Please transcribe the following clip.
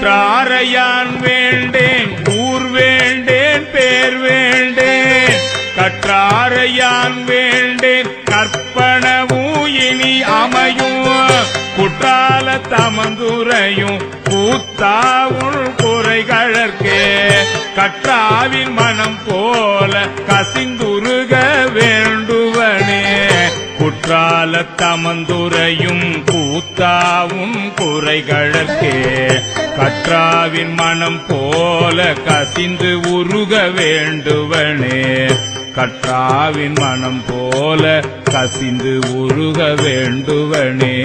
கற்றாரையான் வேண்டேன் ஊர் வேண்டேன் பேர் வேண்டேன். கற்றாரையான் வேண்டேன் கற்பனவும் இனி அமையும். குற்றால தமந்துரையும் கூத்தாவுள் குறைகளற்கே கற்றாவின் மனம் போல கசிந்துருக வேண்டுவனே. குற்றால தமந்துரையும் கூத்தாவும் குறைகளற்கே கற்றாவின் மனம் போல கசிந்து உருக வேண்டுவனே. கற்றாவின் மனம் போல கசிந்து உருக வேண்டுவனே.